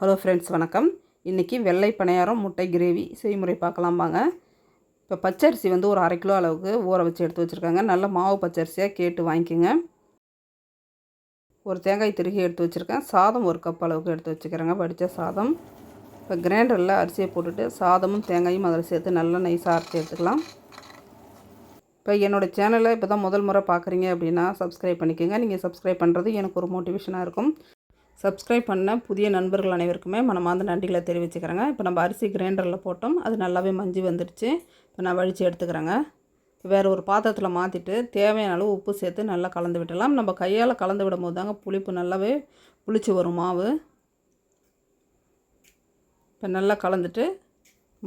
Hello friends வணக்கம். இன்றைக்கி வெள்ளை பணியாரம் முட்டை கிரேவி செய்முறை பார்க்கலாம் வாங்க. இப்போ பச்சரிசி வந்து ஒரு அரை கிலோ அளவுக்கு ஊற வச்சு எடுத்து வச்சுருக்காங்க. நல்ல மாவு பச்சரிசியாக கேட்டு வாங்கிக்கோங்க. ஒரு தேங்காய் திருகி எடுத்து வச்சுருக்கேன். சாதம் ஒரு கப் அளவுக்கு எடுத்து வச்சுக்கிறேங்க. வடித்த சாதம். இப்போ கிரைண்டரில் அரிசியை போட்டுட்டு சாதமும் தேங்காயும் அதில் சேர்த்து நல்லா நைஸாக அரைச்சி எடுத்துக்கலாம். இப்போ என்னோடய சேனலை இப்போ தான் முதல் முறை பார்க்குறீங்க அப்படின்னா சப்ஸ்கிரைப் பண்ணிக்கோங்க. நீங்கள் சப்ஸ்கிரைப் பண்ணுறது எனக்கு ஒரு மோட்டிவேஷனாக இருக்கும். சப்ஸ்கிரைப் பண்ண புதிய நண்பர்கள் அனைவருக்குமே மனமார்ந்த நன்றிகளை தெரிவிச்சுக்கிறேங்க. இப்போ நம்ம அரிசி கிரைண்டரில் போட்டோம். அது நல்லாவே மஞ்சி வந்துடுச்சு. இப்போ நான் வழித்து எடுத்துக்கிறேங்க. வேறு ஒரு பாத்திரத்தில் மாற்றிட்டு தேவையான அளவு உப்பு சேர்த்து நல்லா கலந்து விடலாம் நம்ம கையால் கலந்து விடும் போது தாங்க புளிப்பு நல்லாவே புளிச்சு வரும் மாவு. இப்போ நல்லா கலந்துட்டு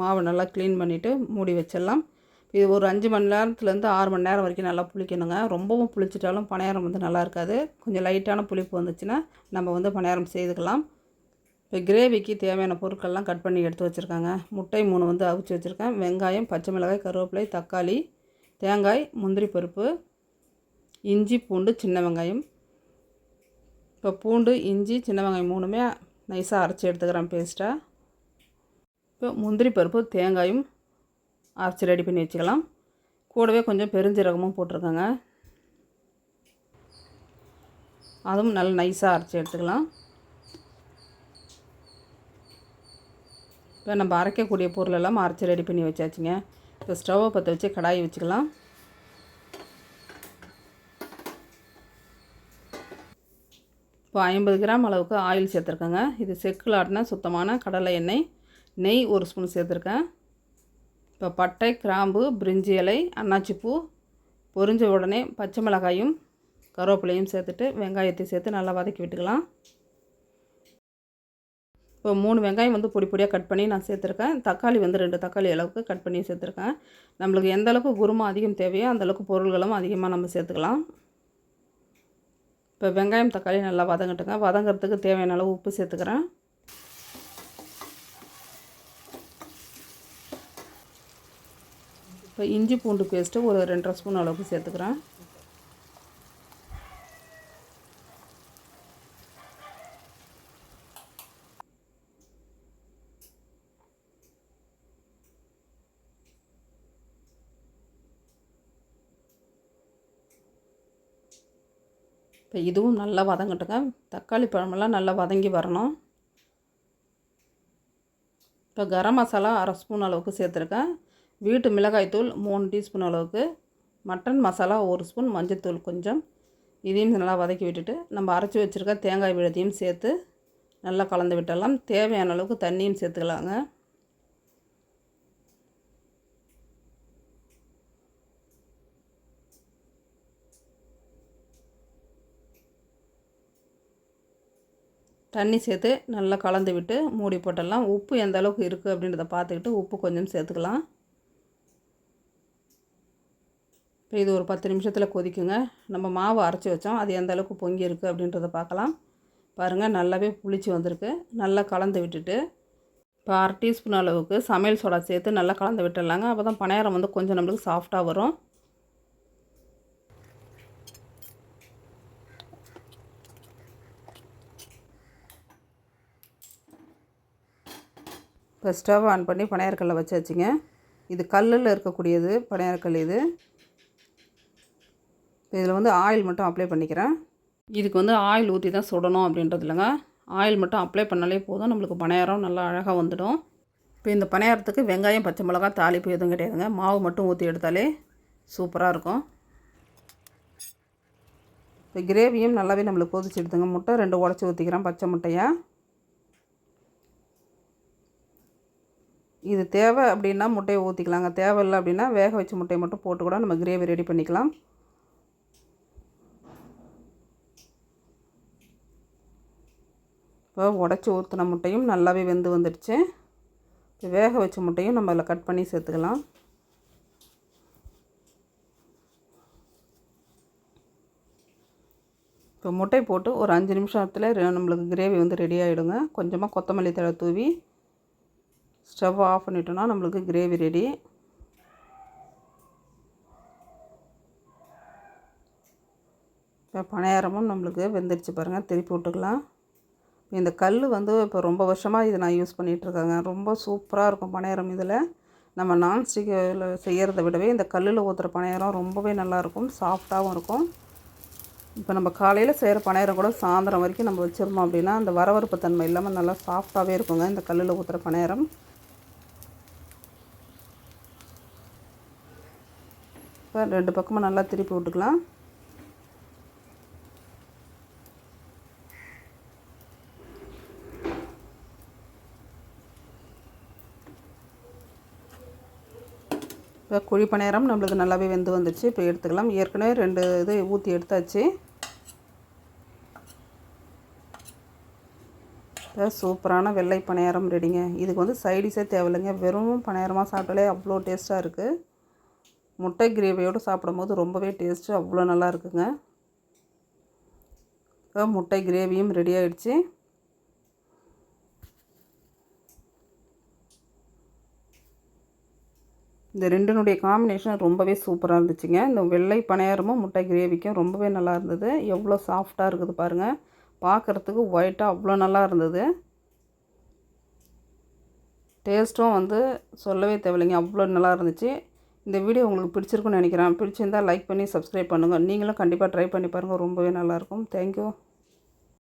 மாவை நல்லா க்ளீன் பண்ணிவிட்டு மூடி வச்சிடலாம். இது ஒரு அஞ்சு மணி நேரத்துலேருந்து ஆறு மணி நேரம் வரைக்கும் நல்லா புளிக்கணுங்க. ரொம்பவும் புளிச்சிட்டாலும் பணியாரம் வந்து நல்லா இருக்காது கொஞ்சம் லைட்டான புளிப்பு வந்துச்சுன்னா நம்ம வந்து பணியாரம் செய்துக்கலாம். இப்போ கிரேவிக்கு தேவையான பொருட்கள்லாம் கட் பண்ணி எடுத்து வச்சுருக்காங்க. முட்டை மூணு வந்து அவிச்சு வச்சுருக்கேன். வெங்காயம் பச்சை மிளகாய் கருவேப்பிலை தக்காளி தேங்காய் முந்திரி பருப்பு இஞ்சி பூண்டு சின்ன வெங்காயம். இப்போ பூண்டு இஞ்சி சின்ன வெங்காயம் மூணுமே நைஸாக அரைச்சி எடுத்துக்கிறேன் பேஸ்ட்டாக இப்போ முந்திரி பருப்பு தேங்காயும் அரைச்சி ரெடி பண்ணி வச்சுக்கலாம். கூடவே கொஞ்சம் பெருஞ்சீரகமும் போட்டிருக்கோங்க. அதுவும் நல்லா நைஸாக அரைச்சி எடுத்துக்கலாம். இப்போ நம்ம அரைக்கக்கூடிய பொருள் எல்லாம் அரைச்சி ரெடி பண்ணி வச்சாச்சுங்க. இப்போ ஸ்டவ்வை பற்ற வச்சு கடாய் வச்சுக்கலாம். இப்போ ஐம்பது கிராம் அளவுக்கு ஆயில் சேர்த்துருக்கேங்க. இது செக்கில் ஆட்டின சுத்தமான கடலை எண்ணெய். நெய் ஒரு ஸ்பூன் சேர்த்துருக்கேன். இப்போ பட்டை கிராம்பு பிரிஞ்சி இலை அன்னாச்சிப்பூ பொரிஞ்ச உடனே பச்சை மிளகாயும் கருவேப்பிலையும் சேர்த்துட்டு வெங்காயத்தை சேர்த்து நல்லா வதக்கி விட்டுக்கலாம். இப்போ மூணு வெங்காயம் வந்து பொடி பொடியாக கட் பண்ணி நான் சேர்த்துருக்கேன். தக்காளி வந்து ரெண்டு தக்காளி அளவுக்கு கட் பண்ணி சேர்த்துருக்கேன். நம்மளுக்கு எந்த அளவுக்கு குருமா அதிகம் தேவையோ அந்தளவுக்கு பொருள்களும் அதிகமாக நம்ம சேர்த்துக்கலாம். இப்போ வெங்காயம் தக்காளி நல்லா வதங்கட்டுங்க. வதங்கிறதுக்கு தேவையான அளவு உப்பு சேர்த்துக்கிறேன். இப்போ இஞ்சி பூண்டு பேஸ்ட்டு ஒரு ரெண்டரை ஸ்பூன் அளவுக்கு சேர்த்துக்கிறேன். இப்போ இதுவும் நல்லா வதங்கட்டுங்க. தக்காளி பழமெல்லாம் நல்லா வதங்கி வரணும். இப்போ கரம் மசாலா அரை ஸ்பூன் அளவுக்கு சேர்த்துருக்கேன். வீட்டு மிளகாய்த்தூள் மூணு டீஸ்பூன் அளவுக்கு மட்டன் மசாலா ஒரு ஸ்பூன் மஞ்சள்தூள் கொஞ்சம். இதையும் நல்லா வதக்கி விட்டுட்டு நம்ம அரைச்சி வச்சுருக்க தேங்காய் விழுதையும் சேர்த்து நல்லா கலந்து விட்டுடலாம். தேவையான அளவுக்கு தண்ணியும் சேர்த்துக்கலாங்க. தண்ணி சேர்த்து நல்லா கலந்து விட்டு மூடி போட்டுடலாம். உப்பு எந்த அளவுக்கு இருக்குது அப்படின்றத பார்த்துக்கிட்டு உப்பு கொஞ்சம் சேர்த்துக்கலாம். இப்போ இது ஒரு பத்து நிமிஷத்தில் கொதிக்குங்க. நம்ம மாவு அரைச்சி வச்சோம். அது எந்த அளவுக்கு பொங்கி இருக்குது அப்படின்றத பார்க்கலாம். பாருங்கள் நல்லாவே புளிச்சு வந்திருக்கு. நல்லா கலந்து விட்டுட்டு இப்போ அரை டீஸ்பூன் அளவுக்கு சமையல் சோடா சேர்த்து நல்லா கலந்து விட்டுடலாங்க. அப்போ தான் பணியாரம் வந்து கொஞ்சம் நம்மளுக்கு சாஃப்டாக வரும். இப்போ ஸ்டவ் ஆன் பண்ணி பனையாரக்கல்லை வச்சாச்சுங்க. இது கல்லில் இருக்கக்கூடியது பனையாரக்கல் இது. இதில் வந்து ஆயில் மட்டும் அப்ளை பண்ணிக்கிறேன். இதுக்கு வந்து ஆயில் ஊற்றி தான் சுடணும் அப்படின்றது இல்லைங்க. ஆயில் மட்டும் அப்ளை பண்ணாலே போதும். நம்மளுக்கு பணியாரம் நல்லா அழகாக வந்துடும். இப்போ இந்த பணியாரத்துக்கு வெங்காயம் பச்சை மிளகா தாளிப்பு எதுவும் கிடையாதுங்க. மாவு மட்டும் ஊற்றி எடுத்தாலே சூப்பராக இருக்கும். இப்போ கிரேவியும் நல்லாவே நம்மளுக்கு கொதிச்சு எடுத்துங்க. முட்டை ரெண்டு உடச்சி ஊற்றிக்கிறேன் பச்சை முட்டையாக இது தேவை அப்படின்னா முட்டையை ஊற்றிக்கலாங்க தேவையில்லை அப்படின்னா வேக வச்ச முட்டையை மட்டும் போட்டு கூட நம்ம கிரேவி ரெடி பண்ணிக்கலாம். இப்போ உடச்சி ஊற்றின முட்டையும் நல்லாவே வெந்து வந்துடுச்சு. இப்போ வேக வச்ச முட்டையும் நம்ம அதில் கட் பண்ணி சேர்த்துக்கலாம். இப்போ முட்டை போட்டு ஒரு அஞ்சு நிமிஷத்தில் நம்மளுக்கு கிரேவி வந்து ரெடி ஆகிடுங்க கொஞ்சமாக கொத்தமல்லி தழை தூவி ஸ்டவ் ஆஃப் பண்ணிட்டோன்னா நம்மளுக்கு கிரேவி ரெடி. இப்போ பணியாரமும் நம்மளுக்கு வெந்துடுச்சு பாருங்கள் திருப்பி விட்டுக்கலாம். இந்த கல் வந்து இப்போ ரொம்ப வருஷமாக இது நான் யூஸ் பண்ணிகிட்ருக்கேங்க. ரொம்ப சூப்பராக இருக்கும் பணியாரம் இதில். நம்ம நான்ஸ்டிக்கில் செய்கிறத விடவே இந்த கல்லில் ஊற்றுற பணியாரம் ரொம்பவே நல்லாயிருக்கும் சாஃப்டாகவும் இருக்கும். இப்போ நம்ம காலையில் செய்கிற பணியாரம் கூட சாயந்தரம் வரைக்கும் நம்ம வச்சுருந்தோம் அப்படின்னா அந்த வரவரப்பு தன்மை இல்லாமல் நல்லா சாஃப்டாகவே இருக்குங்க இந்த கல்லில் ஊற்றுற பணியாரம் இப்போ ரெண்டு பக்கமும் நல்லா திருப்பி விட்டுக்கலாம். இப்போ குழி பணியாரம் நம்மளுக்கு நல்லாவே வெந்து வந்துடுச்சு. இப்போ எடுத்துக்கலாம். ஏற்கனவே ரெண்டு இது ஊற்றி எடுத்தாச்சு. இப்போ சூப்பரான வெள்ளை பணியாரம் ரெடிங்க. இதுக்கு வந்து சைடிஷே தேவையில்லைங்க. வெறும் பணியாரமாக சாப்பிட்டாலே அவ்வளோ டேஸ்ட்டாக இருக்குது முட்டை கிரேவியோடு சாப்பிடும்போது ரொம்பவே டேஸ்ட்டு அவ்வளோ நல்லா இருக்குங்க. இப்போ முட்டை கிரேவியும் ரெடி ஆகிடுச்சு இந்த ரெண்டினுடைய காம்பினேஷன் ரொம்பவே சூப்பராக இருந்துச்சுங்க. இந்த வெள்ளை பணியாரமும் முட்டை கிரேவிக்கும் ரொம்பவே நல்லா இருந்தது. எவ்வளோ சாஃப்டாக இருக்குது பாருங்கள் பார்க்குறதுக்கு ஒயிட்டாக அவ்வளோ நல்லா இருந்தது. டேஸ்ட்டும் வந்து சொல்லவே தேவையில்லைங்க. அவ்வளோ நல்லா இருந்துச்சு. இந்த வீடியோ உங்களுக்கு பிடிச்சிருக்குன்னு நினைக்கிறேன். பிடிச்சிருந்தால் லைக் பண்ணி சப்ஸ்கிரைப் பண்ணுங்கள் நீங்களும் கண்டிப்பாக ட்ரை பண்ணி பாருங்கள் ரொம்பவே நல்லாயிருக்கும் தேங்க்யூ